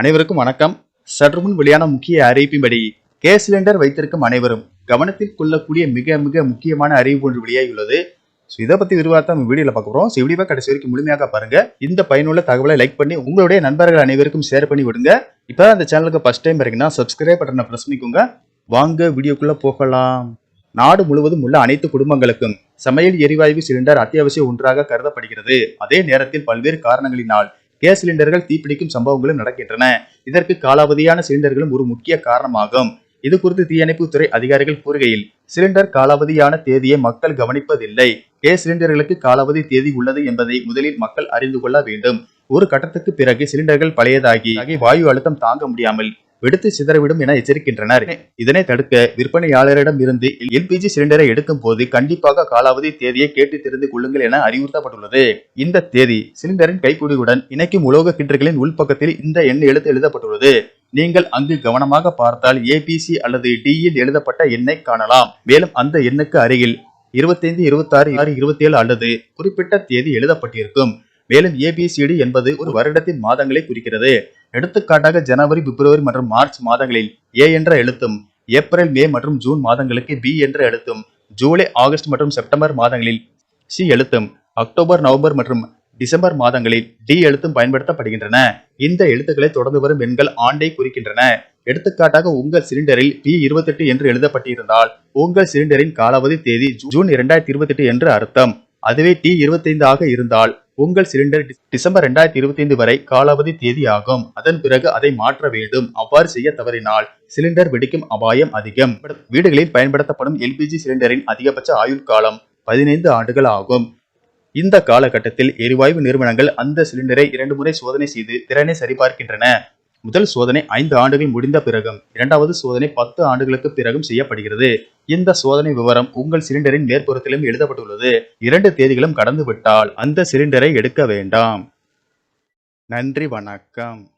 அனைவருக்கும் வணக்கம். சற்று முன் வெளியான முக்கிய அறிவிப்பின்படி கேஸ் சிலிண்டர் வைத்திருக்கும் அனைவரும் கவனத்தில் கொள்ளக்கூடிய மிக மிக முக்கியமான அறிவிப்பு ஒன்று வெளியாகியுள்ளது. ஸோ இதை பற்றி விரிவாக நம்ம வீடியோவில் பார்க்க போகிறோம் ஸோ வீடியோவை கடைசி வரைக்கும் முழுமையாக பாருங்க. இந்த பயனுள்ள தகவலை லைக் பண்ணி உங்களுடைய நண்பர்கள் அனைவருக்கும் ஷேர் பண்ணி விடுங்க. இப்போ அந்த சேனலுக்கு ஃபஸ்ட் டைம் இருக்கீங்கன்னா சப்ஸ்கிரைப் பட்டனை ப்ரெஸ் பண்ணிக்கோங்க. வாங்க வீடியோக்குள்ளே போகலாம். நாடு முழுவதும் உள்ள அனைத்து குடும்பங்களுக்கும் சமையல் எரிவாயு சிலிண்டர் அத்தியாவசிய ஒன்றாக கருதப்படுகிறது. அதே நேரத்தில் பல்வேறு காரணங்களினால் கேஸ் சிலிண்டர்கள் தீப்பிடிக்கும் சம்பவங்களும் நடக்கின்றன. இதற்கு காலாவதியான சிலிண்டர்களும் ஒரு முக்கிய காரணமாகும். இது குறித்து தீயணைப்புத்துறை அதிகாரிகள் கூறுகையில் சிலிண்டர் காலாவதியான தேதியை மக்கள் கவனிப்பதில்லை. கேஸ் சிலிண்டர்களுக்கு காலாவதி தேதி உள்ளது என்பதை முதலில் மக்கள் அறிந்து கொள்ள வேண்டும். ஒரு கட்டத்துக்கு பிறகு சிலிண்டர்கள் பழையதாகி ஆகி வாயு அழுத்தம் தாங்க முடியாமல் வெடித்து சிதறவிடும் என எச்சரிக்கின்றனர். இதனை தடுக்க விற்பனையாளரிடம் இருந்து எல்பிஜி சிலிண்டரை எடுக்கும் போது கண்டிப்பாக காலாவதி தேதியை கேட்டு தெரிந்து கொள்ளுங்கள் என அறிவுறுத்தப்பட்டுள்ளது. இந்த தேதி சிலிண்டரின் கைப்பிடியுடன் இணைக்கும் உலோக கிட்டர்களின் உள்பக்கத்தில் இந்த எண் எழுத்து எழுதப்பட்டுள்ளது. நீங்கள் அங்கு கவனமாக பார்த்தால் ஏபிசி அல்லது டியில் எழுதப்பட்ட எண்ணை காணலாம். மேலும் அந்த எண்ணுக்கு அருகில் இருபத்தைந்து இருபத்தாறு ஆறு இருபத்தி ஏழு அல்லது குறிப்பிட்ட தேதி எழுதப்பட்டிருக்கும். மேலும் ஏபிசிடி என்பது ஒரு வருடத்தின் மாதங்களை குறிக்கிறது. எடுத்துக்காட்டாக ஜனவரி பிப்ரவரி மற்றும் மார்ச் மாதங்களில் ஏ என்ற எழுத்தும் ஏப்ரல் மே மற்றும் ஜூன் மாதங்களுக்கு பி என்ற எழுத்தும் ஜூலை ஆகஸ்ட் மற்றும் செப்டம்பர் மாதங்களில் சி எழுத்தும் அக்டோபர் நவம்பர் மற்றும் டிசம்பர் மாதங்களில் டி எழுத்தும் பயன்படுத்தப்படுகின்றன. இந்த எழுத்துக்களை தொடர்ந்து வரும் எண்கள் ஆண்டை குறிக்கின்றன. எடுத்துக்காட்டாக உங்கள் சிலிண்டரில் பி இருபத்தெட்டு என்று எழுதப்பட்டிருந்தால் உங்கள் சிலிண்டரின் காலாவதி தேதி ஜூன் இரண்டாயிரத்தி இருபத்தெட்டு என்று அர்த்தம். அதுவே டி இருபத்தைந்து ஆக இருந்தால் உங்கள் சிலிண்டர் டிசம்பர் டிசம்பர் ரெண்டாயிரத்தி இருபத்தைந்து வரை காலாவதி தேதி ஆகும் அதன் பிறகு அதை மாற்ற வேண்டும். அவ்வாறு செய்ய தவறினால் சிலிண்டர் வெடிக்கும் அபாயம் அதிகம். வீடுகளில் பயன்படுத்தப்படும் எல்பிஜி சிலிண்டரின் அதிகபட்ச ஆயுள் காலம் பதினைந்து ஆண்டுகள் ஆகும். இந்த காலகட்டத்தில் எரிவாயு நிறுவனங்கள் அந்த சிலிண்டரை இரண்டு முறை சோதனை செய்து திறனை சரிபார்க்கின்றன. முதல் சோதனை ஐந்து ஆண்டுகள் முடிந்த பிறகும் இரண்டாவது சோதனை பத்து ஆண்டுகளுக்கு பிறகும் செய்யப்படுகிறது. இந்த சோதனை விவரம் உங்கள் சிலிண்டரின் மேற்புறத்திலும் எழுதப்பட்டுள்ளது. இரண்டு தேதிகளும் கடந்துவிட்டால் அந்த சிலிண்டரை எடுக்க வேண்டாம். நன்றி வணக்கம்.